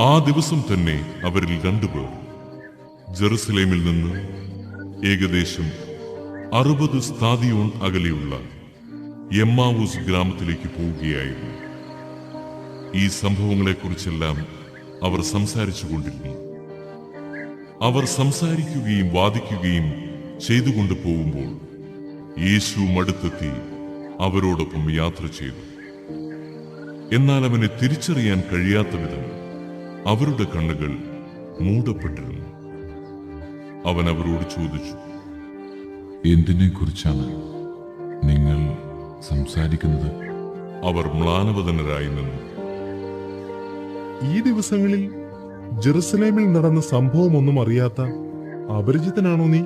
ആ ദിവസം തന്നെ അവരിൽ രണ്ടുപേർ. ജെറുസലേമിൽ നിന്ന് ഏകദേശം അറുപത് സ്ഥാദിയോൺ അകലെയുള്ള എമ്മാവൂസ് ഗ്രാമത്തിലേക്ക് പോവുകയായിരുന്നു. ഈ സംഭവങ്ങളെക്കുറിച്ചെല്ലാം അവർ സംസാരിച്ചു കൊണ്ടിരുന്നു അവർ സംസാരിക്കുകയും വാദിക്കുകയും ചെയ്തുകൊണ്ട് പോകുമ്പോൾ യേശു മടുത്തെത്തി അവരോടൊപ്പം യാത്ര ചെയ്തു. എന്നാൽ അവനെ തിരിച്ചറിയാൻ കഴിയാത്ത വിധം അവരുടെ കണ്ണുകൾ മൂടപ്പെട്ടിരുന്നു. അവൻ അവരോട് ചോദിച്ചു എന്തിനെ കുറിച്ചാണ് നിങ്ങൾ സംസാരിക്കുന്നത്? അവർ മ്ലാനവതനരായി നിന്നു. ഈ ദിവസങ്ങളിൽ ജെറുസലേമിൽ നടന്ന സംഭവമൊന്നും അറിയാത്ത അപരിചിതനാണോ നീ?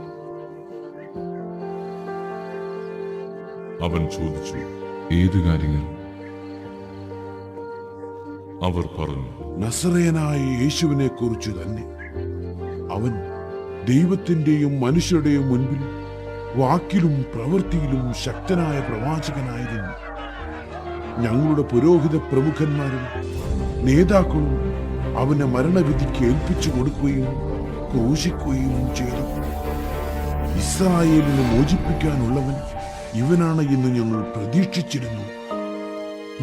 അവൻ ചോദിച്ചു ഏതു കാര്യങ്ങൾ? അവർ പറഞ്ഞു നസറയനായ യേശുവിനെ കുറിച്ച് തന്നെ. അവൻ ദൈവത്തിന്റെയും മനുഷ്യരുടെയും മുൻപിൽ വാക്കിലും പ്രവൃത്തിയിലും ശക്തനായ പ്രവാചകനായിരുന്നു. ഞങ്ങളുടെ പുരോഹിത പ്രമുഖന്മാരും നേതാക്കളും അവനെ മരണവിധിക്ക് ഏൽപ്പിച്ചു കൊടുക്കുകയും ക്രൂശിക്കുകയും ചെയ്തു. ഇസ്രായേലിനെ മോചിപ്പിക്കാനുള്ളവൻ ഇവനാണ് എന്ന് ഞങ്ങൾ പ്രതീക്ഷിച്ചിരുന്നു.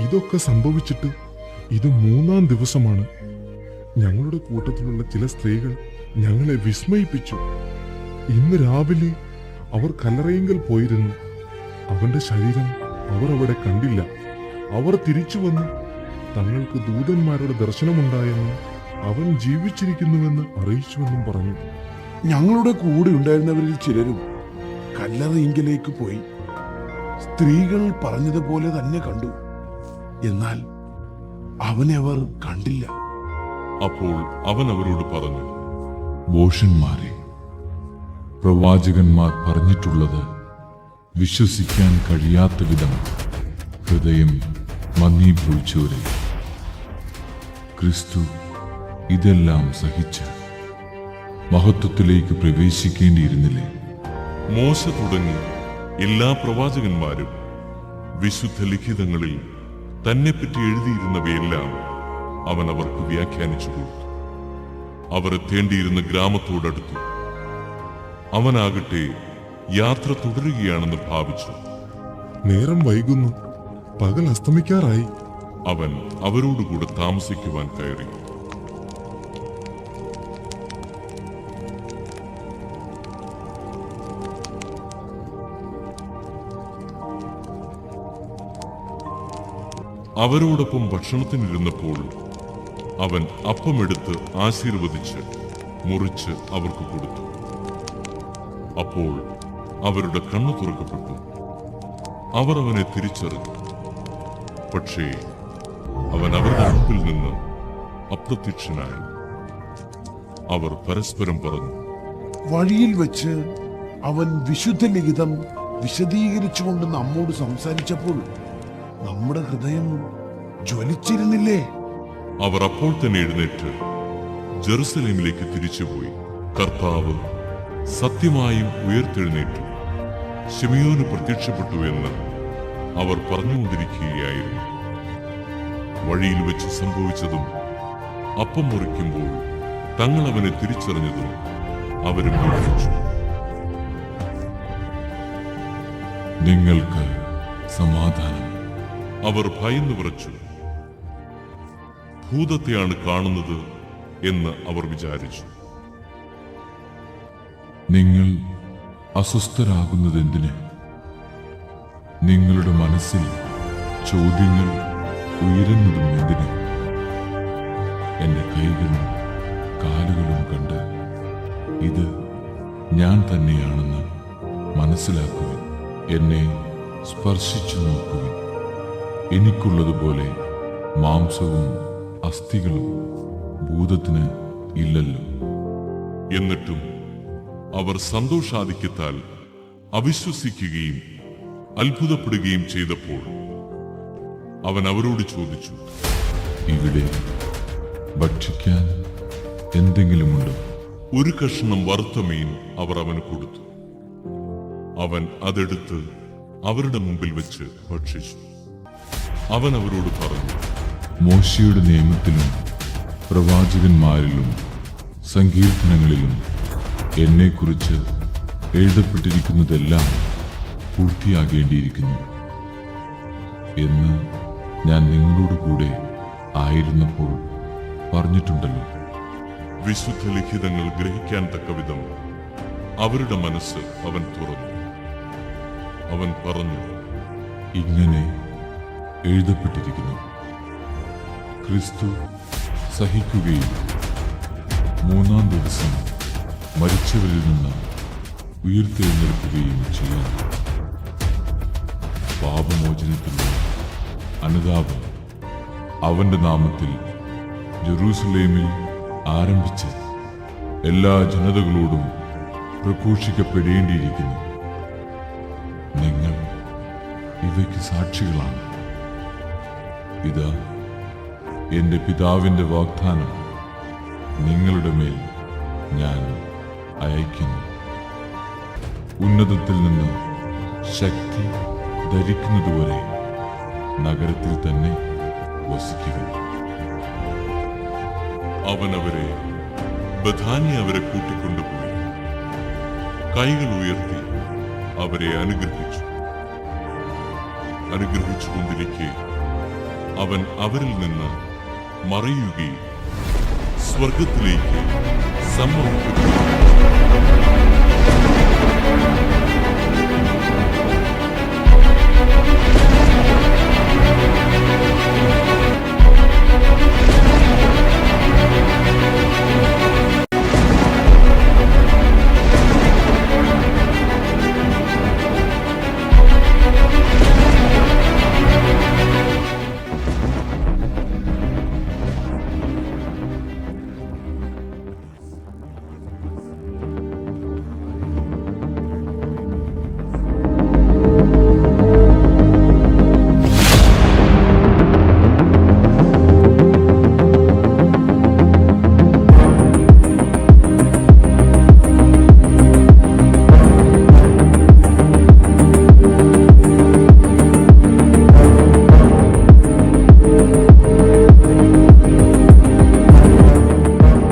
ഇതൊക്കെ സംഭവിച്ചിട്ട് ഇത് മൂന്നാം ദിവസമാണ്. ഞങ്ങളുടെ കൂട്ടത്തിലുള്ള ചില സ്ത്രീകൾ ഞങ്ങളെ വിസ്മയിപ്പിച്ചു. ഇന്ന് രാവിലെ അവർ കല്ലറയെങ്കിൽ പോയിരുന്നു. അവന്റെ ശരീരം അവർ അവിടെ കണ്ടില്ല. അവർ തിരിച്ചു വന്ന് തങ്ങൾക്ക് ദൂതന്മാരുടെ ദർശനമുണ്ടായെന്നും അവൻ ജീവിച്ചിരിക്കുന്നുവെന്ന് അറിയിച്ചുവെന്നും പറഞ്ഞു. ഞങ്ങളുടെ കൂടെ ഉണ്ടായിരുന്നവരിൽ ചിലരും കല്ലറയിങ്കിലേക്ക് പോയി. സ്ത്രീകൾ പറഞ്ഞതുപോലെ തന്നെ കണ്ടു. എന്നാൽ അവനെ അവർ കണ്ടില്ല. അപ്പോൾ അവൻ അവരോട് പറഞ്ഞു ഭോഷന്മാരെ പ്രവാചകന്മാർ പറഞ്ഞിട്ടുള്ളത് വിശ്വസിക്കാൻ കഴിയാത്ത വിധം ഹൃദയം മന്ദീഭവിച്ചവരെ. ക്രിസ്തു ഇതെല്ലാം സഹിച്ച് മഹത്വത്തിലേക്ക് പ്രവേശിക്കേണ്ടിയിരുന്നില്ലേ? മോശ തുടങ്ങി എല്ലാ പ്രവാചകന്മാരും വിശുദ്ധ ലിഖിതങ്ങളിൽ തന്നെപ്പറ്റി എഴുതിയിരുന്നവയെല്ലാം അവൻ അവർക്ക് വ്യാഖ്യാനിച്ചു കൊടുത്തു. അവർ എത്തേണ്ടിയിരുന്ന ഗ്രാമത്തോടടുത്തു. അവനാകട്ടെ യാത്ര തുടരുകയാണെന്ന് ഭാവിച്ചു. നേരം വൈകുന്നു. പകൽ അസ്തമിക്കാറായി. അവൻ അവരോടുകൂടെ താമസിക്കുവാൻ കയറി. അവരോടൊപ്പം ഭക്ഷണത്തിനിരുന്നപ്പോൾ അവൻ അപ്പമെടുത്ത് ആശീർവദിച്ച് മുറിച്ച് അവർക്ക് കൊടുത്തു. അപ്പോൾ അവരുടെ കണ്ണു തുറക്കപ്പെട്ടു. അവർ അവനെ തിരിച്ചറിഞ്ഞു. പക്ഷേ അവൻ അവരുടെ അടുപ്പിൽ നിന്ന് അപ്രത്യക്ഷനായി. അവർ പരസ്പരം പറഞ്ഞു വഴിയിൽ വെച്ച് അവൻ വിശുദ്ധ ലിഖിതം വിശദീകരിച്ചുകൊണ്ട് നമ്മോട് സംസാരിച്ചപ്പോൾ നമ്മുടെ ഹൃദയം ജ്വലിച്ചിരുന്നില്ലേ? അവർ അപ്പോൾ തന്നെ എഴുന്നേറ്റ് ജെറുസലേമിലേക്ക് തിരിച്ചുപോയി. കർത്താവ് സത്യമായും ഉയർത്തെഴുന്നേറ്റു. ഷെമിയോന് പ്രത്യക്ഷപ്പെട്ടു എന്ന് അവർ പറഞ്ഞുകൊണ്ടിരിക്കുകയായിരുന്നു. വഴിയിൽ വെച്ച് സംഭവിച്ചതും അപ്പം മുറിക്കുമ്പോൾ തങ്ങൾ അവനെ തിരിച്ചറിഞ്ഞതും അവരും വിളിച്ചു നിങ്ങൾക്ക് സമാധാനം. അവർ ഭയന്നു വിറച്ചു. ഭൂതത്തെയാണ് കാണുന്നത് എന്ന് അവർ വിചാരിച്ചു. നിങ്ങൾ അസ്വസ്ഥരാകുന്നതെന്തിന്? നിങ്ങളുടെ മനസ്സിൽ ചോദ്യങ്ങൾ ഉയരുന്നതും എന്തിന്? എന്റെ കൈകളും കാലുകളും കണ്ട് ഇത് ഞാൻ തന്നെയാണെന്ന് മനസ്സിലാക്കുവിൻ. എന്നെ സ്പർശിച്ചു നോക്കുവിൻ. എനിക്കുള്ളതുപോലെ മാംസവും അസ്ഥികളും ഭൂതത്തിന് ഇല്ലല്ലോ. എന്നിട്ടും അവർ സന്തോഷാധിക്യത്താൽ അവിശ്വസിക്കുകയും അത്ഭുതപ്പെടുകയും ചെയ്തപ്പോൾ അവൻ അവരോട് ചോദിച്ചു ഇവിടെ ഭക്ഷിക്കാൻ എന്തെങ്കിലുമുണ്ടോ? ഒരു കഷ്ണം വറുത്ത മീൻ അവർ അവന് കൊടുത്തു. അവൻ അതെടുത്ത് അവരുടെ മുമ്പിൽ വെച്ച് ഭക്ഷിച്ചു. അവൻ അവരോട് പറഞ്ഞു മോശയുടെ നിയമത്തിലും പ്രവാചകന്മാരിലും സങ്കീർത്തനങ്ങളിലും എന്നെക്കുറിച്ച് എഴുതപ്പെട്ടിരിക്കുന്നതെല്ലാം പൂർത്തിയാകേണ്ടിയിരിക്കുന്നു എന്ന് ഞാൻ നിങ്ങളോട് കൂടെ ആയിരുന്നപ്പോൾ പറഞ്ഞിട്ടുണ്ടല്ലോ. വിശുദ്ധ ലിഖിതങ്ങൾ ഗ്രഹിക്കാൻ തക്കവിധം അവരുടെ മനസ്സ് അവൻ തുറന്നു. അവൻ പറഞ്ഞു ഇങ്ങനെ എഴുതപ്പെട്ടിരിക്കുന്നു. ക്രിസ്തു സഹിക്കുകയും മൂന്നാം ദിവസം മരിച്ചവരിൽ നിന്ന് ഉയർത്തെഴുന്നേൽക്കുകയും ചെയ്യുന്നു പാപമോചനത്തിന്റെ അനുതാപം അവന്റെ നാമത്തിൽ ജെറൂസലേമിൽ ആരംഭിച്ച് എല്ലാ ജനതകളോടും പ്രഘോഷിക്കപ്പെടേണ്ടിയിരിക്കുന്നു. നിങ്ങൾ ഇവയ്ക്ക് സാക്ഷികളാണ്. ഇതാ എന്റെ പിതാവിന്റെ വാഗ്ദാനം നിങ്ങളുടെ മേൽ ഞാൻ അയക്കുന്നു ഉന്നതത്തിൽ നിന്ന് ശക്തി ധരിക്കുന്നതുവരെ നഗരത്തിൽ തന്നെ വസിക്കുക. അവൻ അവരെ ബഥാനി അവരെ കൂട്ടിക്കൊണ്ടുപോയി. കൈകൾ ഉയർത്തി അവരെ അനുഗ്രഹിച്ചു. അനുഗ്രഹിച്ചുകൊണ്ടിരിക്കെ അവൻ അവരിൽ നിന്ന് മറയുകയും സ്വർഗത്തിലേക്ക് സമ്മതിപ്പിക്കുകയും